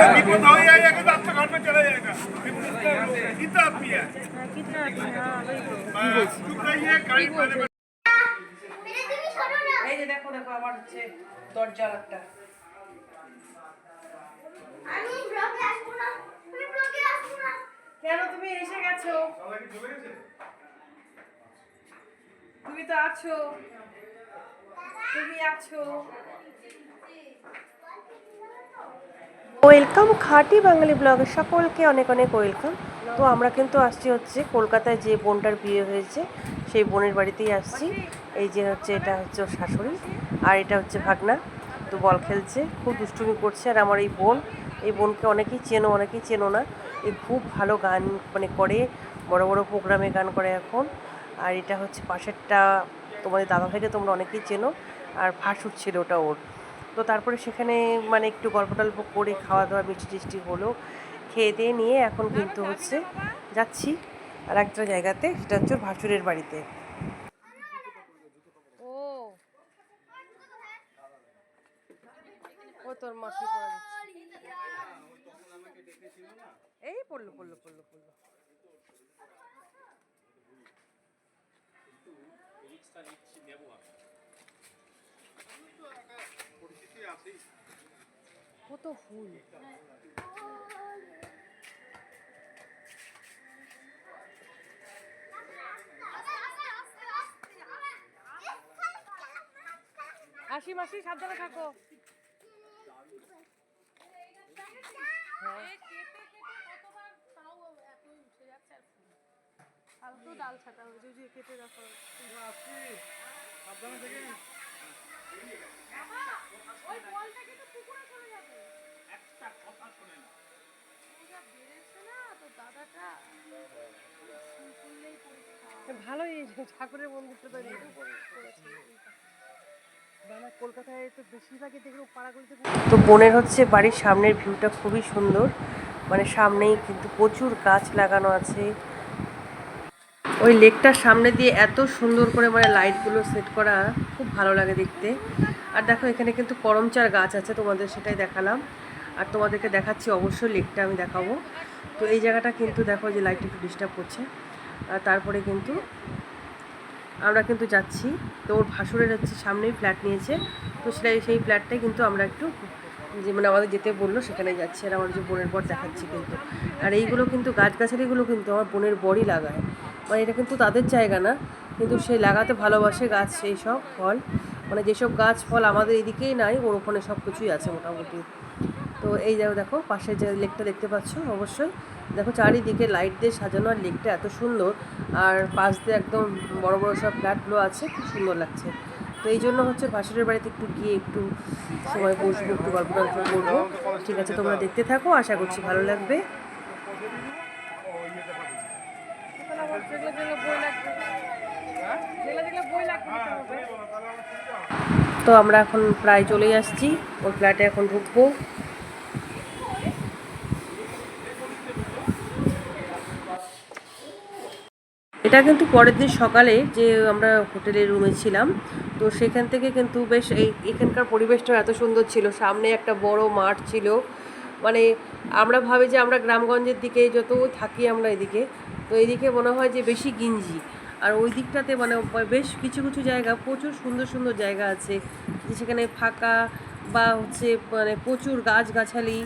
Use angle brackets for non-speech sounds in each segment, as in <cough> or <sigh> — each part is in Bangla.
विपद हो जाएगा तो आपका घर में चला जाएगा कितना आदमी है कितना आदमी हाँ वही तो चुप रहिए गाड़ी पहले এই যে দেখো দেখো আমার হচ্ছে দরজার একটা আমি ব্লগে আসবো না আমি ব্লগে আসবো না কেন তুমি এসে গেছো তুমি তো আছো তুমি আছো ওয়েলকাম খাঁটি বাঙালি ব্লগের সকলকে অনেক অনেক ওয়েলকাম তো আমরা কিন্তু আসছি হচ্ছে কলকাতায় যে বোনটার বিয়ে হয়েছে, সেই বোনের বাড়িতেই আসছি। এই যে হচ্ছে এটা হচ্ছে ওর শাশুড়ি আর এটা হচ্ছে ভাগনা। তো বল খেলছে, খুব দুষ্টুমি করছে আর আমার এই বোন, এই বোনকে অনেকেই চেনো অনেকেই চেনো না। এই খুব ভালো গান মানে করে, বড় বড় প্রোগ্রামে গান করে এখন। আর এটা হচ্ছে পাশেরটা তোমাদের দাদা থেকে তোমরা অনেকেই চেনো। আর ফাঁসুর ছিল ওটা ওর। তো তারপরে সেখানে মানে একটু গল্প টল্প করে খাওয়া দাওয়া মিষ্টি টিষ্টি হলো। খেয়ে দিয়ে নিয়ে এখন কিন্তু হচ্ছে যাচ্ছি আর একটা জায়গাতে সেটা হচ্ছে ভাসুরের বাড়িতে। ও। ও তোর মাসি এই পড়ল পড়ল পড়ল পড়ল। কত ফুল। আসি মাসি সাবধানে থাকো। ফালতু ডাল ছাটা হয়েছে কেটে রাখা। ভালোই ঠাকুরের মন্দিরটা তো এরকম করে- করেছে। বাবা, কলকাতায় তো বেশিরভাগই পাড়াগুলিতে তো বোনের হচ্ছে বাড়ির সামনের ভিউটা খুবই সুন্দর। মানে সামনেই কিন্তু প্রচুর গাছ লাগানো আছে। ওই লেকটার সামনে দিয়ে এত সুন্দর করে মানে লাইটগুলো সেট করা খুব ভালো লাগে দেখতে। আর দেখো, এখানে কিন্তু করমচার গাছ আছে, তোমাদের সেটাই দেখালাম। আর তোমাদেরকে দেখাচ্ছি অবশ্যই লেকটা আমি দেখাবো। তো এই জায়গাটা কিন্তু দেখো যে লাইট একটু ডিস্টার্ব করছে। আর তারপরে কিন্তু আমরা কিন্তু যাচ্ছি। তো ওর ভাসুরের হচ্ছে সামনেই ফ্ল্যাট নিয়েছে। তো সেটাই, সেই ফ্ল্যাটটাই কিন্তু আমরা একটু যে মানে আমাদের যেতে বলল সেখানে যাচ্ছি। আর আমার যে বোনের বর দেখাচ্ছি কিন্তু। আর এইগুলো কিন্তু গাছগাছালিগুলো কিন্তু আমার বোনের বরই লাগায়। মানে এটা কিন্তু তাদের জায়গা না। কিন্তু সে লাগাতে ভালোবাসে গাছ, সেই সব ফল। মানে যেসব গাছ, ফল আমাদের এদিকেই নাই, ওর ওখানে সব কিছুই আছে মোটামুটি। তো এই দেখো দেখো, পাশে যে লেকটা দেখতে পাচ্ছ অবশ্যই। দেখো চারিদিকে লাইট দিয়ে সাজানো আর লেকটা এত সুন্দর। আর পাশ দিয়ে একদম বড় বড় সব ফ্ল্যাটগুলো আছে, খুব সুন্দর লাগছে। তো এই জন্য হচ্ছে ভাসুরের বাড়িতে একটু গিয়ে একটু সময় বসবো, একটু গল্প টল্প করব। ঠিক আছে, তোমরা দেখতে থাকো, আশা করছি ভালো লাগবে। লাগবে তো আমরা এখন প্রায় চলে আসছি। ওর ফ্ল্যাটে এখন ঢুকবো। এটা কিন্তু পরের দিন সকালে যে আমরা হোটেলের রুমে ছিলাম। তো সেখান থেকে কিন্তু বেশ এই এখানকার পরিবেশটা এত সুন্দর ছিল। সামনে একটা বড় মাঠ ছিল। মানে আমরা ভাবি যে আমরা গ্রামগঞ্জের দিকে যত থাকি আমরা এদিকে। তো এদিকে মনে হয় যে বেশি গিঞ্জি। আর ওই দিকটাতে মানে বেশ কিছু কিছু জায়গা, প্রচুর সুন্দর সুন্দর জায়গা আছে। সেখানে ফাঁকা বা হচ্ছে মানে প্রচুর গাছগাছালি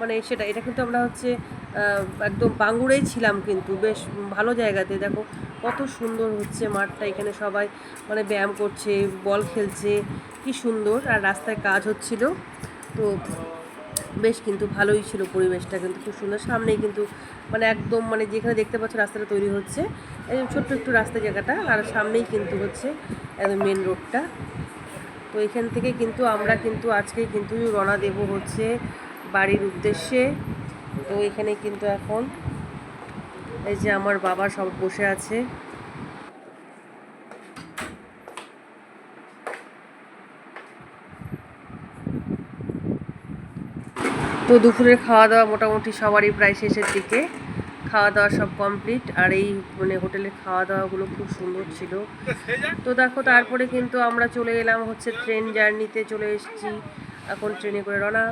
মানে সেটা, এটা কিন্তু আমরা হচ্ছে একদম বাঙ্গুরেই ছিলাম কিন্তু। বেশ ভালো জায়গাতে। দেখো কত সুন্দর হচ্ছে মাঠটা। এখানে সবাই মানে ব্যায়াম করছে, বল খেলছে। কি সুন্দর। আর রাস্তায় কাজ হচ্ছিল। তো বেশ কিন্তু ভালোই ছিল পরিবেশটা কিন্তু খুব সুন্দর। সামনেই কিন্তু মানে একদম মানে যেখানে দেখতে পাচ্ছ রাস্তাটা তৈরি হচ্ছে। একদম ছোট্ট একটু রাস্তা জায়গাটা, আর সামনেই কিন্তু হচ্ছে একদম মেন রোডটা তো এখান থেকে কিন্তু আমরা কিন্তু আজকে কিন্তু রওনা দেব হচ্ছে বাড়ির উদ্দেশ্যে। তো এখানে কিন্তু এখন এই যে আমার বাবা সব বসে আছে। তো দুপুরের খাওয়া দাওয়া মোটামুটি সবারই প্রায় শেষের দিকে। খাওয়া দাওয়া সব কমপ্লিট। আর এই মানে হোটেলের খাওয়া দাওয়াগুলো খুব সুন্দর ছিল। তো দেখো, তারপরে কিন্তু আমরা চলে এলাম হচ্ছে ট্রেন জার্নিতে চলে এসেছি। এখন ট্রেনে করে রওনা।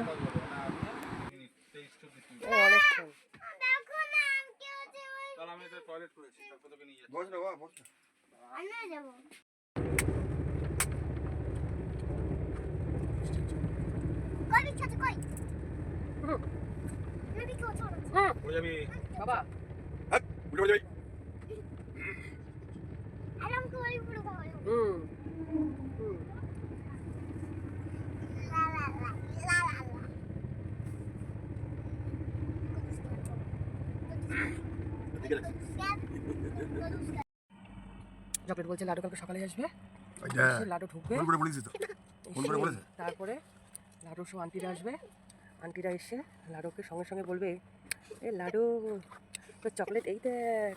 কই? ছোট উঠে যাবি বাবা হাত উঠে যাবি আরাম করে পুরো ভালো হুম হুম লা লা লা লা লা লা ঠিক আছে চকলেট বলছে লাডু কালকে সকালে আসবে। আচ্ছা। লাডু ঢুকবে? <laughs> তারপরে লাডুর সব আন্টিরা আসবে। আন্টিরা এসে লাডুকে সঙ্গে সঙ্গে বলবে এ লাডু তোর চকলেট এই দেখ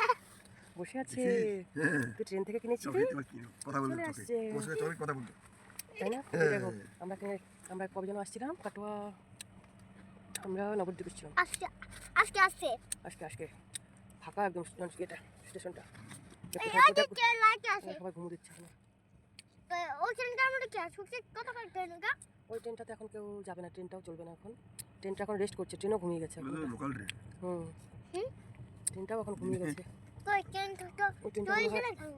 বসে আছে। হ্যাঁ তুই ট্রেন থেকে কিনেছিলি চকলেট কথা বলতে আসছে। কথা বলতে তাই না? হ্যাঁ। দেখো আমরা কিনে আমরা কবে যেন আসছিলাম? কাটোয়া আমরা নবদ্বীপ এসেছিলাম। আজকে আজকে আসছে। আজকে আজকে। ফাঁকা একদম স্টেশন- এটা স্টেশনটা সবাই ঘুমো দিচ্ছে। ওই মধ্যে কি আছে? কত করে ট্রেন ওই ট্রেনটাতে এখন কেউ যাবে না ট্রেনটাও চলবে না এখন। ট্রেনটা এখন রেস্ট করছে ট্রেনও ঘুমিয়ে গেছে এখন। লোকাল ট্রেন হুম। হুম? ট্রেনটাও এখন ঘুমিয়ে গেছে। তো ওই ট্রেনটা তো ওই ট্রেনটা হয়- কেন?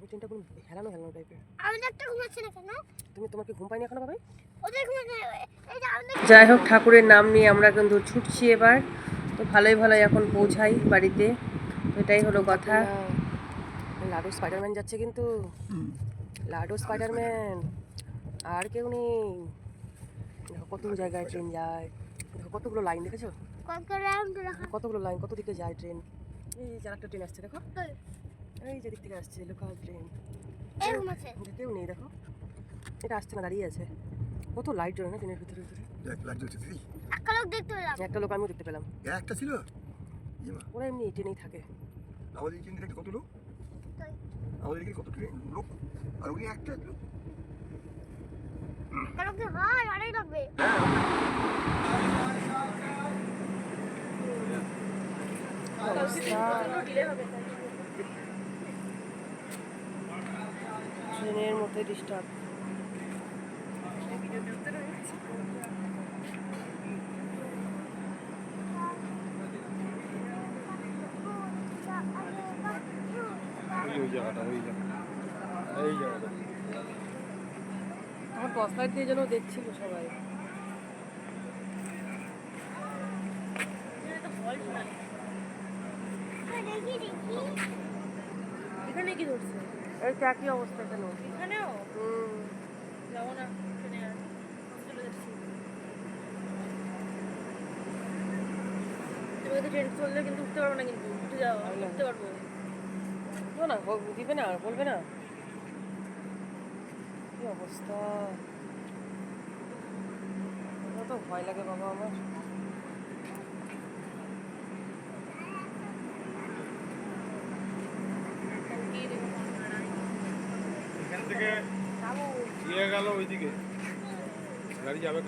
ওই ট্রেনটা কোনো হেলানো হেলানো টাইপের আমি তো একটা ঘুমাচ্ছি না কেন? তুমি তোমার কি ঘুম পাইনি এখনও ভাবে? ওদের ঘুমাচ্ছে আমাদের যাই হোক ঠাকুরের নাম নিয়ে আমরা কিন্তু ছুটছি এবার। তো ভালোই ভালোই এখন পৌঁছাই বাড়িতে। এটাই হলো কথা। লাডু স্পাইডারম্যান যাচ্ছে কিন্তু। লাডু স্পাইডারম্যান আর কেউ নেই। দেখো কত জায়গায় ট্রেন যায়। দেখো কতগুলো লাইন দেখেছ? কতগুলো লাইন কত দিকে যায় ট্রেন? এই যে একটা ট্রেন আসছে দেখো। এই। যে দিক থেকে আসছে লোকাল ট্রেন কেউ নেই দেখো। এটা আসছে না দাঁড়িয়ে আছে। কত লাইট জ্বলে না ট্রেনের ভিতরে ভিতরে? একটা লোক দেখতে পেলাম। একটা লোক আমিও দেখতে পেলাম। একটা ছিল? ইয়ে ওরা এমনি ট্রেনেই থাকে। আমাদের দেখতে কত লোক? আমাদের কত ট্রেন লোক? আর ওখানে একটা লোক। যে হয় অনেক লাগবে। ট্রেনের মধ্যে ডিস্টার্ব ওই জায়গাটা ওই জায়গাটা। এই জায়গাটা। তখন টর্চ লাইট দিয়ে যেন দেখছিল সবাই। এখানে কি ধরছে? এই তো একই অবস্থা কেন এখানেও? যাব না ট্রেনে চললে কিন্তু উঠতে পারব না কিন্তু উঠে যাও উঠতে পারব। না না দিবে না বলবে না। অবস্থা? তো ভয় লাগে বাবা আমার। এখান থেকে ইয়ে ওইদিকে। গাড়ি যাবে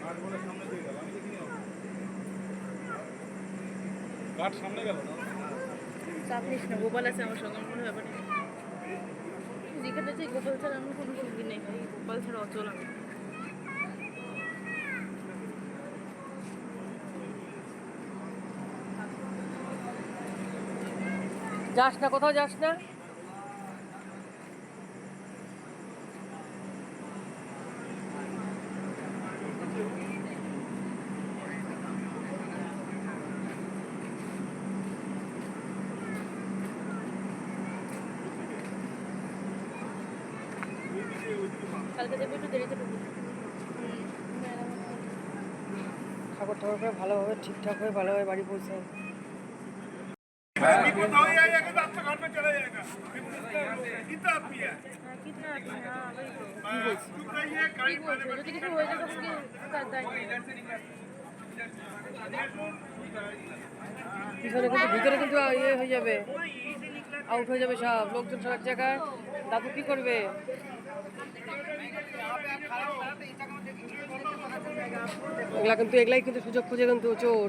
কাঠ বলে সামনে দিয়ে আমি কাঠ সামনে গেল? না চাপ নিস না, গোপাল আছে আমার সঙ্গে কোনো ব্যাপার নেই যেখানে যে গোপাল ছাড়া আমার কোনো সঙ্গী নেই। ভাই গোপাল ছাড়া অচল আমি। যাস না, কোথাও যাস না। কালকে যাবে একটু দেরিতে ঢুকবো ঠাকুর ঠাকুর করে ভালোভাবে ঠিকঠাক হয়ে ভালোভাবে বাড়ি পৌঁছে ভিতরে কিন্তু ইয়ে হয়ে যাবে। আউট হয়ে যাবে সব। লোকজন সব এক জায়গায়। দাদু কি করবে? এগুলা কিন্তু এগুলাই কিন্তু সুযোগ খুঁজে কিন্তু চোর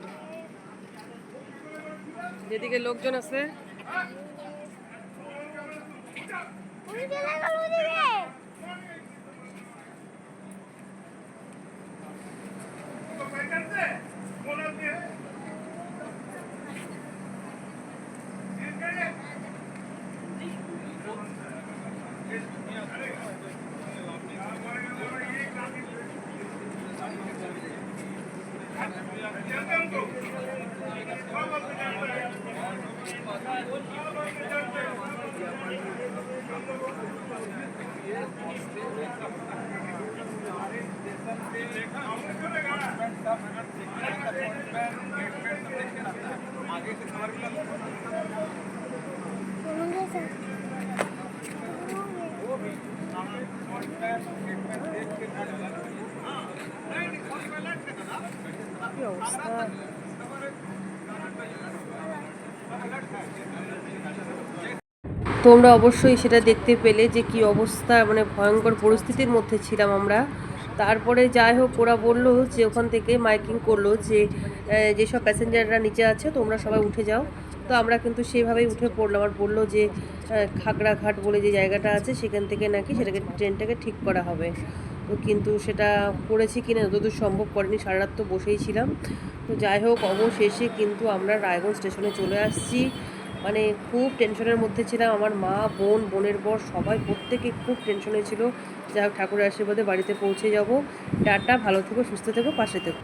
যেদিকে লোকজন আছে উনি চলে তোমরা অবশ্যই সেটা দেখতে পেলে যে কি অবস্থা মানে ভয়ঙ্কর পরিস্থিতির মধ্যে ছিলাম আমরা। তারপরে যাই হোক, ওরা বলল যে ওখান থেকে মাইকিং করল যে যেসব প্যাসেঞ্জাররা নিচে আছে, তোমরা সবাই উঠে যাও। তো আমরা কিন্তু সেইভাবেই উঠে পড়লাম আর বলল যে খাগড়াঘাট বলে যে জায়গাটা আছে, সেখান থেকে নাকি সেটাকে, ট্রেনটাকে ঠিক করা হবে। তো কিন্তু সেটা করেছি কি না যতদূর সম্ভব করেনি, সারা রাত তো বসেই ছিলাম। তো যাই হোক, অবশেষে কিন্তু আমরা রায়গঞ্জ স্টেশনে চলে আসছি। মানে খুব টেনশনের মধ্যে ছিলাম। আমার মা, বোন, বোনের বর সবাই প্রত্যেকে খুব টেনশনে ছিল। যাই হোক, ঠাকুরের আশীর্বাদে বাড়িতে পৌঁছে যাব। টাটা, ভালো থেকো, সুস্থ থেকো, পাশে থেকো।